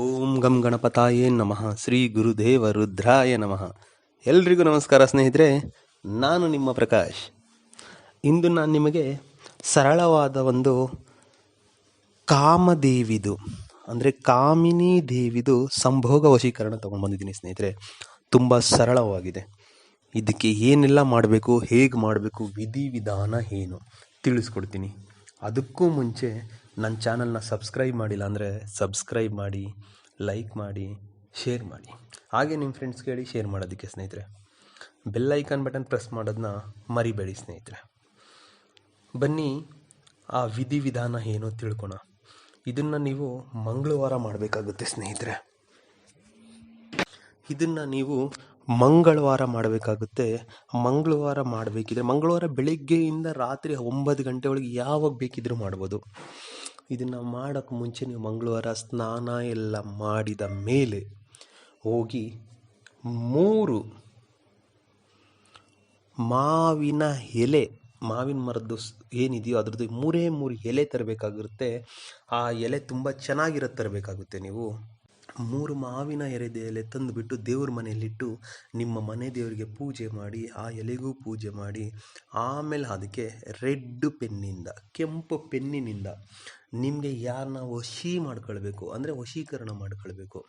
ಓಂ ಗಂ ಗಣಪತಾಯೇ ನಮಃ. ಶ್ರೀ ಗುರುದೇವ ರುದ್ರಾಯ ನಮಃ. ಎಲ್ರಿಗೂ ನಮಸ್ಕಾರ ಸ್ನೇಹಿತರೆ, ನಾನು ನಿಮ್ಮ ಪ್ರಕಾಶ್. ಇಂದು ನಾನು ನಿಮಗೆ ಸರಳವಾದ ಒಂದು ಕಾಮದೇವಿದು, ಅಂದರೆ ಕಾಮಿನಿ ದೇವಿದು ಸಂಭೋಗ ವಶೀಕರಣ ತೊಗೊಂಡ್ಬಂದಿದ್ದೀನಿ ಸ್ನೇಹಿತರೆ. ತುಂಬ ಸರಳವಾಗಿದೆ. ಇದಕ್ಕೆ ಏನೆಲ್ಲ ಮಾಡಬೇಕು, ಹೇಗೆ ಮಾಡಬೇಕು, ವಿಧಿವಿಧಾನ ಏನು ತಿಳಿಸ್ಕೊಡ್ತೀನಿ. ಅದಕ್ಕೂ ಮುಂಚೆ ನನ್ನ ಚಾನಲ್ನ ಸಬ್ಸ್ಕ್ರೈಬ್ ಮಾಡಿಲ್ಲ ಅಂದರೆ ಸಬ್ಸ್ಕ್ರೈಬ್ ಮಾಡಿ, ಲೈಕ್ ಮಾಡಿ, ಶೇರ್ ಮಾಡಿ. ಹಾಗೆ ನಿಮ್ಮ ಫ್ರೆಂಡ್ಸ್ಗೆ ಹೇಳಿ ಶೇರ್ ಮಾಡೋದಕ್ಕೆ ಸ್ನೇಹಿತರೆ ಬೆಲ್ ಐಕಾನ್ ಬಟನ್ ಪ್ರೆಸ್ ಮಾಡೋದನ್ನ ಮರಿಬೇಡಿ ಸ್ನೇಹಿತರೆ. ಬನ್ನಿ, ಆ ವಿಧಿವಿಧಾನ ಏನೋ ತಿಳ್ಕೊಣ. ಇದನ್ನು ನೀವು ಮಂಗಳವಾರ ಮಾಡಬೇಕಾಗುತ್ತೆ ಸ್ನೇಹಿತರೆ. ಇದನ್ನು ನೀವು ಮಂಗಳವಾರ ಮಾಡಬೇಕಾಗುತ್ತೆ. ಮಂಗಳವಾರ ಮಾಡಬೇಕಿದ್ರೆ, ಮಂಗಳವಾರ ಬೆಳಿಗ್ಗೆಯಿಂದ ರಾತ್ರಿ ಒಂಬತ್ತು ಗಂಟೆ ಒಳಗೆ ಯಾವಾಗ ಬೇಕಿದ್ರೂ ಮಾಡ್ಬೋದು. ಇದನ್ನು ಮಾಡೋಕ್ಕೆ ಮುಂಚೆ ನೀವು ಮಂಗಳವಾರ ಸ್ನಾನ ಎಲ್ಲ ಮಾಡಿದ ಮೇಲೆ ಹೋಗಿ ಮೂರು ಮಾವಿನ ಎಲೆ, ಮಾವಿನ ಮರದ್ದು ಏನಿದೆಯೋ ಅದರದ್ದು ಮೂರೇ ಮೂರು ಎಲೆ ತರಬೇಕಾಗಿರುತ್ತೆ ಆ ಎಲೆ ತುಂಬ ಚೆನ್ನಾಗಿರೋದು ತರಬೇಕಾಗುತ್ತೆ ನೀವು. ಮೂರು ಮಾವಿನ ಎರೆದ ಎಲೆ ತಂದುಬಿಟ್ಟು ದೇವ್ರ ಮನೆಯಲ್ಲಿಟ್ಟು ನಿಮ್ಮ ಮನೆ ದೇವರಿಗೆ ಪೂಜೆ ಮಾಡಿ, ಆ ಎಲೆಗೂ ಪೂಜೆ ಮಾಡಿ, ಆಮೇಲೆ ಅದಕ್ಕೆ ರೆಡ್ ಪೆನ್ನಿಂದ, ಕೆಂಪು ಪೆನ್ನಿನಿಂದ ನಿಮಗೆ ಯಾರನ್ನ ವಶಿ ಮಾಡ್ಕೊಳ್ಬೇಕು, ಅಂದರೆ ವಶೀಕರಣ ಮಾಡ್ಕೊಳ್ಬೇಕು,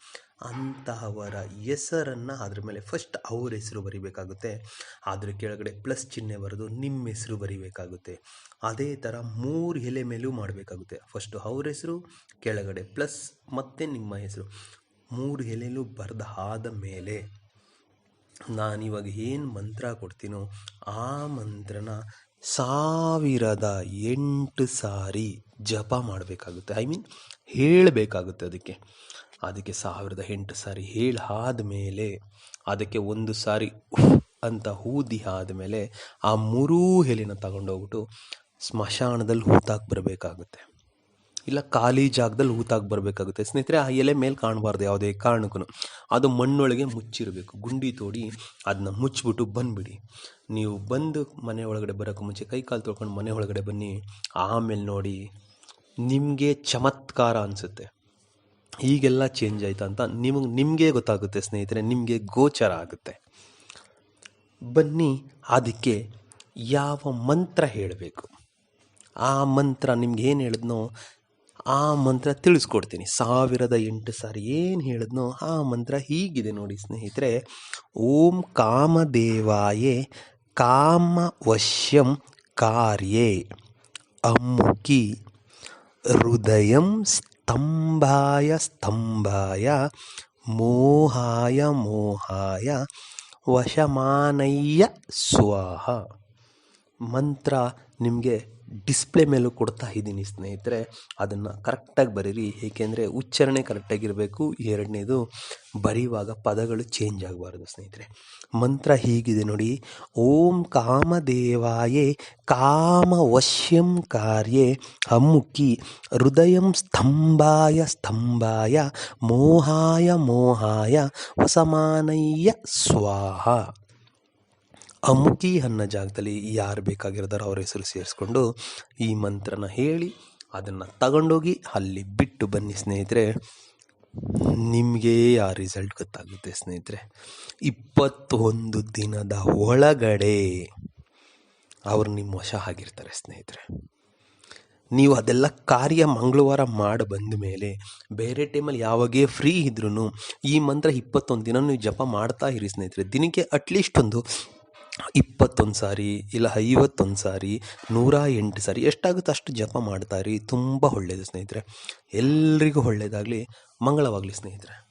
ಅಂತಹವರ ಹೆಸರನ್ನು ಅದ್ರ ಮೇಲೆ ಫಸ್ಟ್ ಅವ್ರ ಹೆಸರು ಬರಿಬೇಕಾಗುತ್ತೆ. ಅದ್ರ ಕೆಳಗಡೆ ಪ್ಲಸ್ ಚಿಹ್ನೆ ಬರೆದು ನಿಮ್ಮ ಹೆಸರು ಬರಿಬೇಕಾಗುತ್ತೆ. ಅದೇ ಥರ ಮೂರು ಎಲೆ ಮೇಲೂ ಮಾಡಬೇಕಾಗುತ್ತೆ. ಫಸ್ಟು ಅವ್ರ ಹೆಸರು, ಕೆಳಗಡೆ ಪ್ಲಸ್ ಮತ್ತು ನಿಮ್ಮ ಹೆಸರು. ಮೂರು ಎಲೆಲೂ ಆದ ಮೇಲೆ ನಾನಿವಾಗ ಏನು ಮಂತ್ರ ಕೊಡ್ತೀನೋ ಆ ಮಂತ್ರನ ಸಾವಿರದ ಎಂಟು ಸಾರಿ ಜಪ ಮಾಡಬೇಕಾಗುತ್ತೆ. ಐ ಮೀನ್ ಹೇಳಬೇಕಾಗುತ್ತೆ ಅದಕ್ಕೆ. ಅದಕ್ಕೆ ಸಾವಿರದ ಎಂಟು ಸಾರಿ ಹೇಳಿ ಆದಮೇಲೆ ಅದಕ್ಕೆ ಒಂದು ಸಾರಿ ಅಂತ ಊದಿ ಆದಮೇಲೆ ಆ ಮೂರೂ ಎಲೆನ ತಗೊಂಡೋಗ್ಬಿಟ್ಟು ಸ್ಮಶಾನದಲ್ಲಿ ಹೂತಾಕಿ ಬರಬೇಕಾಗುತ್ತೆ. ಇಲ್ಲ ಖಾಲಿ ಜಾಗದಲ್ಲಿ ಹೂತಾಗಿ ಬರಬೇಕಾಗುತ್ತೆ. ಸ್ನೇಹಿತರೆ, ಆ ಎಲೆ ಮೇಲೆ ಕಾಣಬಾರ್ದು ಯಾವುದೇ ಕಾರಣಕ್ಕೂ. ಅದು ಮಣ್ಣೊಳಗೆ ಮುಚ್ಚಿರಬೇಕು. ಗುಂಡಿ ತೋಡಿ ಅದನ್ನ ಮುಚ್ಚಿಬಿಟ್ಟು ಬಂದುಬಿಡಿ. ನೀವು ಬಂದು ಮನೆ ಒಳಗಡೆ ಬರೋಕ್ಕೆ ಮುಂಚೆ ಕೈ ಕಾಲು ತೊಳ್ಕೊಂಡು ಮನೆ ಒಳಗಡೆ ಬನ್ನಿ. ಆಮೇಲೆ ನೋಡಿ ನಿಮಗೆ ಚಮತ್ಕಾರ ಅನಿಸುತ್ತೆ. ಈಗೆಲ್ಲ ಚೇಂಜ್ ಆಯ್ತಾ ಅಂತ ನಿಮಗೆ ನಿಮಗೆ ಗೊತ್ತಾಗುತ್ತೆ ಸ್ನೇಹಿತರೆ, ನಿಮಗೆ ಗೋಚರ ಆಗುತ್ತೆ. ಬನ್ನಿ, ಅದಕ್ಕೆ ಯಾವ ಮಂತ್ರ ಹೇಳಬೇಕು. ಆ ಮಂತ್ರ ನಿಮ್ಗೆ ಏನು ಹೇಳಿದ್ನೋ ಆ ಮಂತ್ರ ತಿಳಿಸ್ಕೊಡ್ತೀನಿ. ಸಾವಿರದ ಎಂಟು ಸಾರಿ ಏನು ಹೇಳಿದ್ನೋ ಆ ಮಂತ್ರ ಹೀಗಿದೆ ನೋಡಿ ಸ್ನೇಹಿತರೆ. ಓಂ ಕಾಮದೇವಾಯೇ ಕಾಮವಶ್ಯಂ ಕಾರ್ಯೇ ಅಮ್ಮುಕಿ ಹೃದಯಂ ಸ್ತಂಭಾಯ ಸ್ತಂಭಾಯ ಮೋಹಾಯ ಮೋಹಾಯ ವಶಮಾನಯ್ಯ ಸ್ವಾಹ. ಮಂತ್ರ ನಿಮಗೆ ಡಿಸ್ಪ್ಲೇ ಮೇಲೂ ಕೊಡ್ತಾ ಇದ್ದೀನಿ ಸ್ನೇಹಿತರೆ. ಅದನ್ನು ಕರೆಕ್ಟಾಗಿ ಬರೀರಿ. ಏಕೆಂದರೆ ಉಚ್ಚಾರಣೆ ಕರೆಕ್ಟಾಗಿರಬೇಕು ಎರಡನೇದು ಬರೆಯುವಾಗ ಪದಗಳು ಚೇಂಜ್ ಆಗಬಾರ್ದು ಸ್ನೇಹಿತರೆ. ಮಂತ್ರ ಹೀಗಿದೆ ನೋಡಿ. ಓಂ ಕಾಮದೇವಾಯೇ ಕಾಮವಶ್ಯಂ ಕಾರ್ಯೇ ಹಮ್ಮುಖಿ ಹೃದಯಂ ಸ್ತಂಭಾಯ ಸ್ತಂಭಾಯ ಮೋಹಾಯ ಮೋಹಾಯ ವಸಮಾನಯ್ಯ ಸ್ವಾಹ. ಅಮುಕಿ ಅನ್ನೋ ಜಾಗದಲ್ಲಿ ಯಾರು ಬೇಕಾಗಿರ್ತಾರೋ ಅವ್ರ ಹೆಸರು ಸೇರಿಸ್ಕೊಂಡು ಈ ಮಂತ್ರನ ಹೇಳಿ ಅದನ್ನು ತಗೊಂಡೋಗಿ ಅಲ್ಲಿ ಬಿಟ್ಟು ಬನ್ನಿ ಸ್ನೇಹಿತರೆ. ನಿಮಗೆ ಆ ರಿಸಲ್ಟ್ ಗೊತ್ತಾಗುತ್ತೆ ಸ್ನೇಹಿತರೆ. ಇಪ್ಪತ್ತೊಂದು ದಿನದ ಒಳಗಡೆ ಅವರು ನಿಮ್ಮ ವಶ ಆಗಿರ್ತಾರೆ ಸ್ನೇಹಿತರೆ. ನೀವು ಅದೆಲ್ಲ ಕಾರ್ಯ ಮಂಗಳವಾರ ಮಾಡಿ ಬಂದ ಮೇಲೆ ಬೇರೆ ಟೈಮಲ್ಲಿ ಯಾವಾಗೇ ಫ್ರೀ ಇದ್ರೂ ಈ ಮಂತ್ರ ಇಪ್ಪತ್ತೊಂದು ದಿನ ನೀವು ಜಪ ಮಾಡ್ತಾ ಇರಿ ಸ್ನೇಹಿತರೆ. ದಿನಕ್ಕೆ ಅಟ್ಲೀಸ್ಟ್ ಒಂದು ಇಪ್ಪತ್ತೊಂದು ಸಾರಿ ಇಲ್ಲ ಐವತ್ತೊಂದು ಸಾರಿ, ನೂರ ಎಂಟು ಸಾರಿ ಎಷ್ಟಾಗುತ್ತೆ ಅಷ್ಟು ಜಪ ಮಾಡ್ತಾ ಇರಿ, ತುಂಬ ಒಳ್ಳೆಯದು ಸ್ನೇಹಿತರೆ. ಎಲ್ರಿಗೂ ಒಳ್ಳೆಯದಾಗಲಿ ಮಂಗಳವಾಗಲಿ ಸ್ನೇಹಿತರೆ.